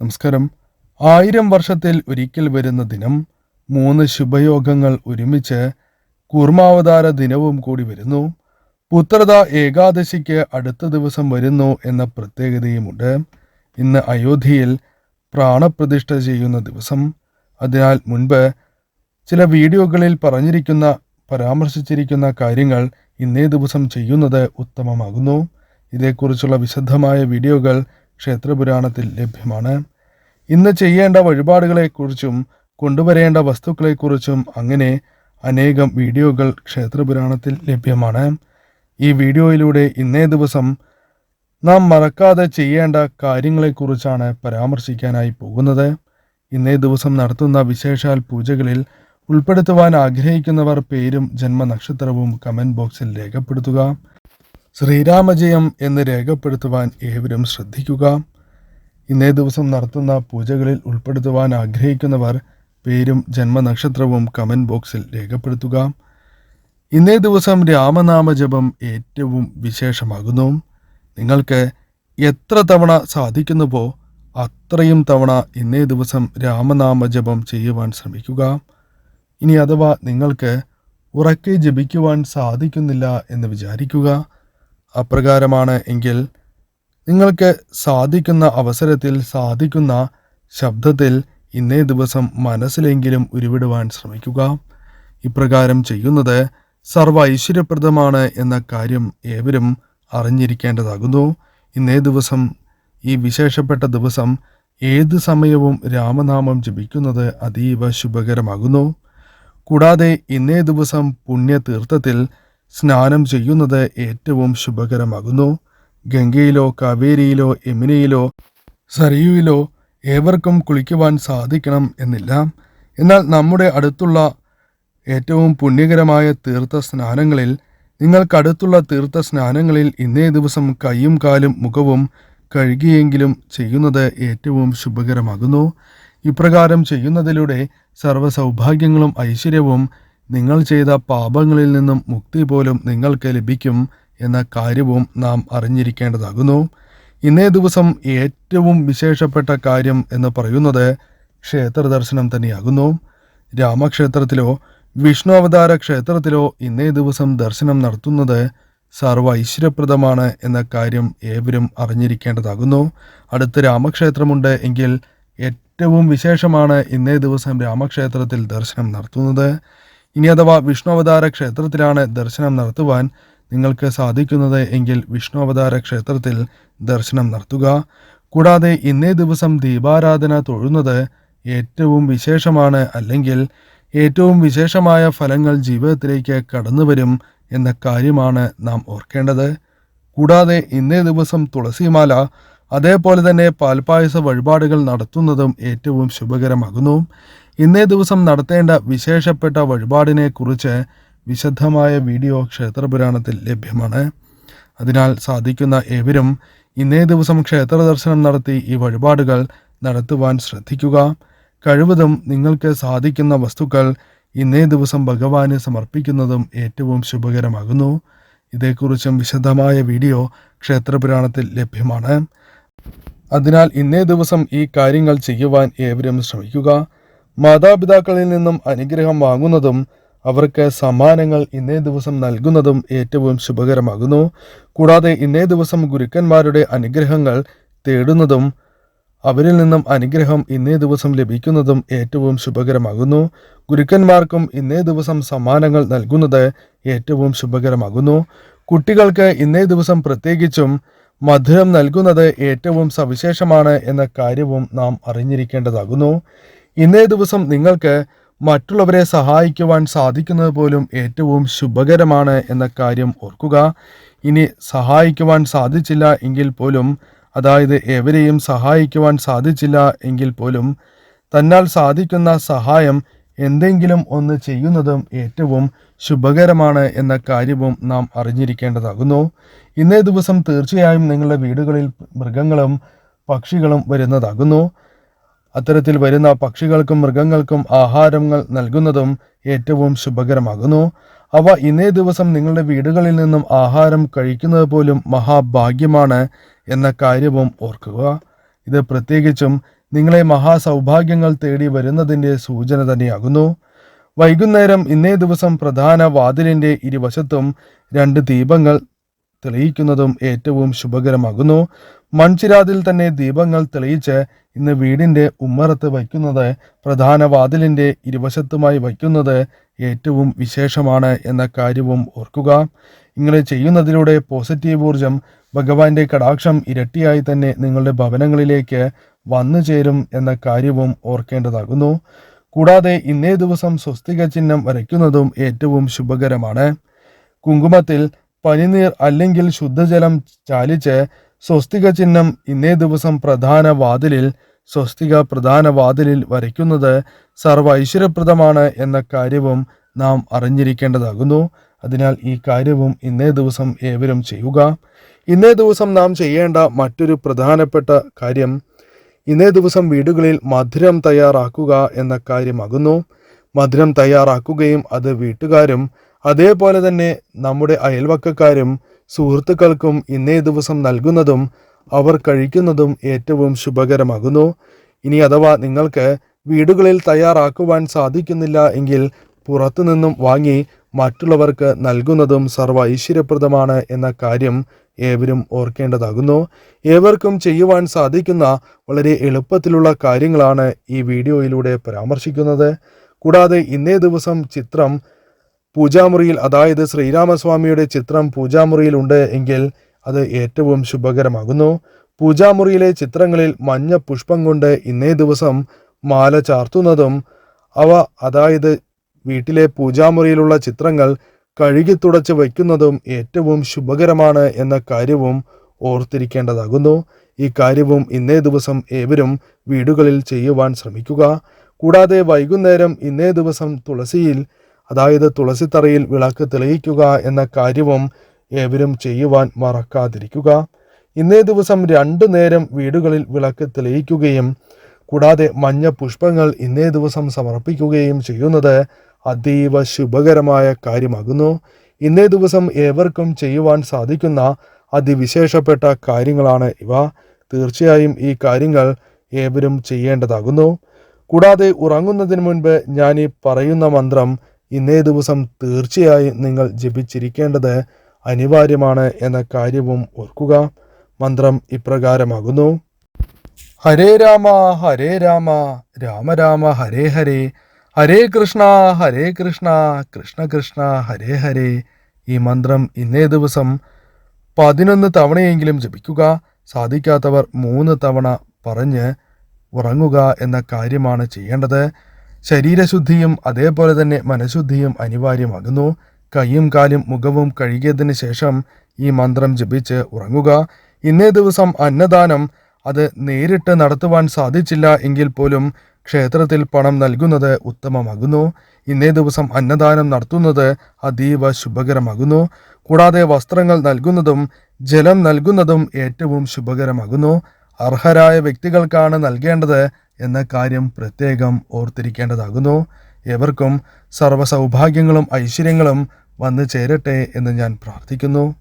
നമസ്കാരം. ആയിരം വർഷത്തിൽ ഒരിക്കൽ വരുന്ന ദിനം മൂന്ന് ശുഭയോഗങ്ങൾ ഒരുമിച്ച് കൂർമാവതാര ദിനവും കൂടി വരുന്നു. പുത്രത ഏകാദശിക്ക് അടുത്ത ദിവസം വരുന്നു എന്ന പ്രത്യേകതയുമുണ്ട്. ഇന്ന് അയോധ്യയിൽ പ്രാണപ്രതിഷ്ഠ ചെയ്യുന്ന ദിവസം. അതിനാൽ മുൻപ് ചില വീഡിയോകളിൽ പറഞ്ഞിരിക്കുന്ന പരാമർശിച്ചിരിക്കുന്ന കാര്യങ്ങൾ ഇന്നേ ദിവസം ചെയ്യുന്നത് ഉത്തമമാകുന്നു. ഇതേക്കുറിച്ചുള്ള വിശദമായ വീഡിയോകൾ ക്ഷേത്രപുരാണത്തിൽ ലഭ്യമാണ്. ഇന്ന് ചെയ്യേണ്ട വഴിപാടുകളെക്കുറിച്ചും കൊണ്ടുവരേണ്ട വസ്തുക്കളെക്കുറിച്ചും അങ്ങനെ അനേകം വീഡിയോകൾ ക്ഷേത്രപുരാണത്തിൽ ലഭ്യമാണ്. ഈ വീഡിയോയിലൂടെ ഇന്നേ ദിവസം നാം മറക്കാതെ ചെയ്യേണ്ട കാര്യങ്ങളെക്കുറിച്ചാണ് പരാമർശിക്കാനായി പോകുന്നത്. ഇന്നേ ദിവസം നടത്തുന്ന വിശേഷാൽ പൂജകളിൽ ഉൾപ്പെടുത്തുവാൻ ആഗ്രഹിക്കുന്നവർ പേരും ജന്മനക്ഷത്രവും കമന്റ് ബോക്സിൽ രേഖപ്പെടുത്തുക. ശ്രീരാമജയം എന്ന് രേഖപ്പെടുത്തുവാൻ ഏവരും ശ്രദ്ധിക്കുക. ഇന്നേ ദിവസം നടത്തുന്ന പൂജകളിൽ ഉൾപ്പെടുത്തുവാൻ ആഗ്രഹിക്കുന്നവർ പേരും ജന്മനക്ഷത്രവും കമന്റ് ബോക്സിൽ രേഖപ്പെടുത്തുക. ഇന്നേ ദിവസം രാമനാമജപം ഏറ്റവും വിശേഷമാകുന്നു. നിങ്ങൾക്ക് എത്ര തവണ സാധിക്കുന്നുവോ അത്രയും തവണ ഇന്നേ ദിവസം രാമനാമജപം ചെയ്യുവാൻ ശ്രമിക്കുക. ഇനി അഥവാ നിങ്ങൾക്ക് ഉറക്കെ ജപിക്കുവാൻ സാധിക്കുന്നില്ല എന്ന് വിചാരിക്കുക. അപ്രകാരമാണ് എങ്കിൽ നിങ്ങൾക്ക് സാധിക്കുന്ന അവസരത്തിൽ സാധിക്കുന്ന ശബ്ദത്തിൽ ഇന്നേ ദിവസം മനസ്സിലെങ്കിലും ഉരുവിടുവാൻ ശ്രമിക്കുക. ഇപ്രകാരം ചെയ്യുന്നത് സർവ ഐശ്വര്യപ്രദമാണ് എന്ന കാര്യം ഏവരും അറിഞ്ഞിരിക്കേണ്ടതാകുന്നു. ഇന്നേ ദിവസം ഈ വിശേഷപ്പെട്ട ദിവസം ഏത് സമയവും രാമനാമം ജപിക്കുന്നത് അതീവ ശുഭകരമാകുന്നു. കൂടാതെ ഇന്നേ ദിവസം പുണ്യതീർത്ഥത്തിൽ സ്നാനം ചെയ്യുന്നത് ഏറ്റവും ശുഭകരമാകുന്നു. ഗംഗയിലോ കാവേരിയിലോ യമുനയിലോ സരയുവിലോ ഏവർക്കും കുളിക്കുവാൻ സാധിക്കണം എന്നില്ല. എന്നാൽ നമ്മുടെ അടുത്തുള്ള ഏറ്റവും പുണ്യകരമായ തീർത്ഥ സ്നാനങ്ങളിൽ നിങ്ങൾക്കടുത്തുള്ള തീർത്ഥ സ്നാനങ്ങളിൽ ഇന്നേ ദിവസം കൈയും കാലും മുഖവും കഴുകിയെങ്കിലും ചെയ്യുന്നത് ഏറ്റവും ശുഭകരമാകുന്നു. ഇപ്രകാരം ചെയ്യുന്നതിലൂടെ സർവ സൗഭാഗ്യങ്ങളും ഐശ്വര്യവും നിങ്ങൾ ചെയ്ത പാപങ്ങളിൽ നിന്നും മുക്തി പോലും നിങ്ങൾക്ക് ലഭിക്കും എന്ന കാര്യവും നാം അറിഞ്ഞിരിക്കേണ്ടതാകുന്നു. ഇന്നേ ദിവസം ഏറ്റവും വിശേഷപ്പെട്ട കാര്യം എന്ന് പറയുന്നത് ക്ഷേത്ര ദർശനം തന്നെയാകുന്നു. രാമക്ഷേത്രത്തിലോ വിഷ്ണു അവതാര ക്ഷേത്രത്തിലോ ഇന്നേ ദിവസം ദർശനം നടത്തുന്നത് സർവ ഐശ്വര്യപ്രദമാണ് എന്ന കാര്യം ഏവരും അറിഞ്ഞിരിക്കേണ്ടതാകുന്നു. അടുത്ത് രാമക്ഷേത്രമുണ്ട് എങ്കിൽ ഏറ്റവും വിശേഷമാണ് ഇന്നേ ദിവസം രാമക്ഷേത്രത്തിൽ ദർശനം നടത്തുന്നത്. ഇനി അഥവാ വിഷ്ണു അവതാര ക്ഷേത്രത്തിലാണ് ദർശനം നടത്തുവാൻ നിങ്ങൾക്ക് സാധിക്കുന്നത് എങ്കിൽ വിഷ്ണു അവതാര ക്ഷേത്രത്തിൽ ദർശനം നടത്തുക. കൂടാതെ ഇന്നേ ദിവസം ദീപാരാധന തൊഴുന്നത് ഏറ്റവും വിശേഷമാണ് അല്ലെങ്കിൽ ഏറ്റവും വിശേഷമായ ഫലങ്ങൾ ജീവിതത്തിലേക്ക് കടന്നു വരും എന്ന കാര്യമാണ് നാം ഓർക്കേണ്ടത്. കൂടാതെ ഇന്നേ ദിവസം തുളസിമാല അതേപോലെ തന്നെ പാൽപ്പായസ വഴിപാടുകൾ നടത്തുന്നതും ഏറ്റവും ശുഭകരമാകുന്നു. ഇന്നേ ദിവസം നടത്തേണ്ട വിശേഷപ്പെട്ട വഴിപാടിനെ കുറിച്ച് വിശദമായ വീഡിയോ ക്ഷേത്രപുരാണത്തിൽ ലഭ്യമാണ്. അതിനാൽ സാധിക്കുന്ന ഏവരും ഇന്നേ ദിവസം ക്ഷേത്ര ദർശനം നടത്തി ഈ വഴിപാടുകൾ നടത്തുവാൻ ശ്രദ്ധിക്കുക. കഴിവതും നിങ്ങൾക്ക് സാധിക്കുന്ന വസ്തുക്കൾ ഇന്നേ ദിവസം ഭഗവാന് സമർപ്പിക്കുന്നതും ഏറ്റവും ശുഭകരമാകുന്നു. ഇതേക്കുറിച്ചും വിശദമായ വീഡിയോ ക്ഷേത്രപുരാണത്തിൽ ലഭ്യമാണ്. അതിനാൽ ഇന്നേ ദിവസം ഈ കാര്യങ്ങൾ ചെയ്യുവാൻ ഏവരും ശ്രമിക്കുക. മാതാപിതാക്കളിൽ നിന്നും അനുഗ്രഹം വാങ്ങുന്നതും അവർക്ക് സമ്മാനങ്ങൾ ഇന്നേ ദിവസം നൽകുന്നതും ഏറ്റവും ശുഭകരമാകുന്നു. കൂടാതെ ഇന്നേ ദിവസം ഗുരുക്കന്മാരുടെ അനുഗ്രഹങ്ങൾ തേടുന്നതും അവരിൽ നിന്നും അനുഗ്രഹം ഇന്നേ ദിവസം ലഭിക്കുന്നതും ഏറ്റവും ശുഭകരമാകുന്നു. ഗുരുക്കന്മാർക്കും ഇന്നേ ദിവസം സമ്മാനങ്ങൾ നൽകുന്നത് ഏറ്റവും ശുഭകരമാകുന്നു. കുട്ടികൾക്ക് ഇന്നേ ദിവസം പ്രത്യേകിച്ചും മധുരം നൽകുന്നത് ഏറ്റവും സവിശേഷമാണ് എന്ന കാര്യവും നാം അറിഞ്ഞിരിക്കേണ്ടതാകുന്നു. ഇന്നേ ദിവസം നിങ്ങൾക്ക് മറ്റുള്ളവരെ സഹായിക്കുവാൻ സാധിക്കുന്നത് പോലും ഏറ്റവും ശുഭകരമാണ് എന്ന കാര്യം ഓർക്കുക. ഇനി സഹായിക്കുവാൻ സാധിച്ചില്ല എങ്കിൽ പോലും അതായത് എവരെയും സഹായിക്കുവാൻ സാധിച്ചില്ല എങ്കിൽ പോലും തന്നാൽ സാധിക്കുന്ന സഹായം എന്തെങ്കിലും ഒന്ന് ചെയ്യുന്നതും ഏറ്റവും ശുഭകരമാണ് എന്ന കാര്യവും നാം അറിഞ്ഞിരിക്കേണ്ടതാകുന്നു. ഇന്നേ ദിവസം തീർച്ചയായും നിങ്ങളുടെ വീടുകളിൽ മൃഗങ്ങളും പക്ഷികളും വരുന്നതാകുന്നു. അത്തരത്തിൽ വരുന്ന പക്ഷികൾക്കും മൃഗങ്ങൾക്കും ആഹാരങ്ങൾ നൽകുന്നതും ഏറ്റവും ശുഭകരമാകുന്നു. അവ ഇന്നേ ദിവസം നിങ്ങളുടെ വീടുകളിൽ നിന്നും ആഹാരം കഴിക്കുന്നത് പോലും മഹാഭാഗ്യമാണ് എന്ന കാര്യവും ഓർക്കുക. ഇത് പ്രത്യേകിച്ചും നിങ്ങളെ മഹാസൗഭാഗ്യങ്ങൾ തേടി വരുന്നതിന്റെ സൂചന തന്നെയാകുന്നു. വൈകുന്നേരം ഇന്നേ ദിവസം പ്രധാന വാതിലിന്റെ ഇരുവശത്തും രണ്ട് ദീപങ്ങൾ തെളിയിക്കുന്നതും ഏറ്റവും ശുഭകരമാകുന്നു. മൺചിരാതിൽ തന്നെ ദീപങ്ങൾ തെളിയിച്ച് ഇന്ന് വീടിന്റെ ഉമ്മറത്ത് വയ്ക്കുന്നത് പ്രധാന വാതിലിന്റെ ഇരുവശത്തുമായി വയ്ക്കുന്നത് ഏറ്റവും വിശേഷമാണ് എന്ന കാര്യവും ഓർക്കുക. ഇങ്ങനെ ചെയ്യുന്നതിലൂടെ പോസിറ്റീവ് ഊർജം ഭഗവാന്റെ കടാക്ഷം ഇരട്ടിയായി തന്നെ നിങ്ങളുടെ ഭവനങ്ങളിലേക്ക് വന്നു ചേരും എന്ന കാര്യവും ഓർക്കേണ്ടതാകുന്നു. കൂടാതെ ഇന്നേ ദിവസം സ്വസ്തിക ചിഹ്നം വരയ്ക്കുന്നതും ഏറ്റവും ശുഭകരമാണ്. കുങ്കുമത്തിൽ പനിനീർ അല്ലെങ്കിൽ ശുദ്ധജലം ചാലിച്ച് സ്വസ്തിക ചിഹ്നം ഇന്നേ ദിവസം പ്രധാന വാതിലിൽ സ്വസ്തിക പ്രധാന വാതിലിൽ വരയ്ക്കുന്നത് സർവ ഐശ്വര്യപ്രദമാണ് എന്ന കാര്യവും നാം അറിഞ്ഞിരിക്കേണ്ടതാകുന്നു. അതിനാൽ ഈ കാര്യവും ഇന്നേ ദിവസം ഏവരും ചെയ്യുക. ഇന്നേ ദിവസം നാം ചെയ്യേണ്ട മറ്റൊരു പ്രധാനപ്പെട്ട കാര്യം ഇന്നേ ദിവസം വീടുകളിൽ മധുരം തയ്യാറാക്കുക എന്ന കാര്യമാകുന്നു. മധുരം തയ്യാറാക്കുകയും അത് വീട്ടുകാരും അതേപോലെ തന്നെ നമ്മുടെ അയൽവക്കക്കാരും സുഹൃത്തുക്കൾക്കും ഇന്നേ ദിവസം നൽകുന്നതും അവർ കഴിക്കുന്നതും ഏറ്റവും ശുഭകരമാകുന്നു. ഇനി അഥവാ നിങ്ങൾക്ക് വീടുകളിൽ തയ്യാറാക്കുവാൻ സാധിക്കുന്നില്ല എങ്കിൽ പുറത്തുനിന്നും വാങ്ങി മറ്റുള്ളവർക്ക് നൽകുന്നതും സർവ ഐശ്വര്യപ്രദമാണ് എന്ന കാര്യം ഏവരും ഓർക്കേണ്ടതാകുന്നു. ഏവർക്കും ചെയ്യുവാൻ സാധിക്കുന്ന വളരെ എളുപ്പത്തിലുള്ള കാര്യങ്ങളാണ് ഈ വീഡിയോയിലൂടെ പരാമർശിക്കുന്നത്. കൂടാതെ ഇന്നേ ദിവസം ചിത്രം പൂജാമുറിയിൽ അതായത് ശ്രീരാമസ്വാമിയുടെ ചിത്രം പൂജാമുറിയിൽ ഉണ്ട് എങ്കിൽ അത് ഏറ്റവും ശുഭകരമാകുന്നു. പൂജാമുറിയിലെ ചിത്രങ്ങളിൽ മഞ്ഞ പുഷ്പം കൊണ്ട് ഇന്നേ ദിവസം മാല ചാർത്തുന്നതും അവ അതായത് വീട്ടിലെ പൂജാമുറിയിലുള്ള ചിത്രങ്ങൾ കഴുകി തുടച്ച് വയ്ക്കുന്നതും ഏറ്റവും ശുഭകരമാണ് എന്ന കാര്യവും ഓർത്തിരിക്കേണ്ടതാകുന്നു. ഈ കാര്യവും ഇന്നേ ദിവസം ഏവരും വീടുകളിൽ ചെയ്യുവാൻ ശ്രമിക്കുക. കൂടാതെ വൈകുന്നേരം ഇന്നേ ദിവസം തുളസിയിൽ അതായത് തുളസിത്തറയിൽ വിളക്ക് തെളിയിക്കുക എന്ന കാര്യവും ഏവരും ചെയ്യുവാൻ മറക്കാതിരിക്കുക. ഇന്നേ ദിവസം രണ്ടു നേരം വീടുകളിൽ വിളക്ക് തെളിയിക്കുകയും കൂടാതെ മഞ്ഞ പുഷ്പങ്ങൾ ഇന്നേ ദിവസം സമർപ്പിക്കുകയും ചെയ്യുന്നത് അതീവ ശുഭകരമായ കാര്യമാകുന്നു. ഇന്നേ ദിവസം ഏവർക്കും ചെയ്യുവാൻ സാധിക്കുന്ന അതിവിശേഷപ്പെട്ട കാര്യങ്ങളാണ് ഇവ. തീർച്ചയായും ഈ കാര്യങ്ങൾ ഏവരും ചെയ്യേണ്ടതാകുന്നു. കൂടാതെ ഉറങ്ങുന്നതിന് മുൻപ് ഞാൻ ഈ പറയുന്ന മന്ത്രം ഇന്നേ ദിവസം തീർച്ചയായും നിങ്ങൾ ജപിച്ചിരിക്കേണ്ടത് അനിവാര്യമാണ് എന്ന കാര്യവും ഓർക്കുക. മന്ത്രം ഇപ്രകാരമാകുന്നു. ഹരേ രാമ ഹരേ രാമ രാമ രാമ ഹരേ ഹരേ. ഹരേ കൃഷ്ണ ഹരേ കൃഷ്ണ കൃഷ്ണ കൃഷ്ണ ഹരേ ഹരേ. ഈ മന്ത്രം ഇന്നേ ദിവസം പതിനൊന്ന് തവണയെങ്കിലും ജപിക്കുക. സാധിക്കാത്തവർ മൂന്ന് തവണ പറഞ്ഞ് ഉറങ്ങുക എന്ന കാര്യമാണ് ചെയ്യേണ്ടത്. ശരീരശുദ്ധിയും അതേപോലെ തന്നെ മനഃശുദ്ധിയും അനിവാര്യമാകുന്നു. കൈയും കാലും മുഖവും കഴുകിയതിന് ശേഷം ഈ മന്ത്രം ജപിച്ച് ഉറങ്ങുക. ഇന്നേ ദിവസം അന്നദാനം. അത് നേരിട്ട് നടത്തുവാൻ സാധിച്ചില്ല എങ്കിൽ പോലും ക്ഷേത്രത്തിൽ പണം നൽകുന്നത് ഉത്തമമാകുന്നു. ഇന്നേ ദിവസം അന്നദാനം നടത്തുന്നത് അതീവ ശുഭകരമാകുന്നു. കൂടാതെ വസ്ത്രങ്ങൾ നൽകുന്നതും ജലം നൽകുന്നതും ഏറ്റവും ശുഭകരമാകുന്നു. അർഹരായ വ്യക്തികൾക്കാണ് നൽകേണ്ടത് എന്ന കാര്യം പ്രത്യേകം ഓർത്തിരിക്കേണ്ടതാകുന്നു. ഏവർക്കും സർവസൗഭാഗ്യങ്ങളും ഐശ്വര്യങ്ങളും വന്നു ചേരട്ടെ എന്ന് ഞാൻ പ്രാർത്ഥിക്കുന്നു.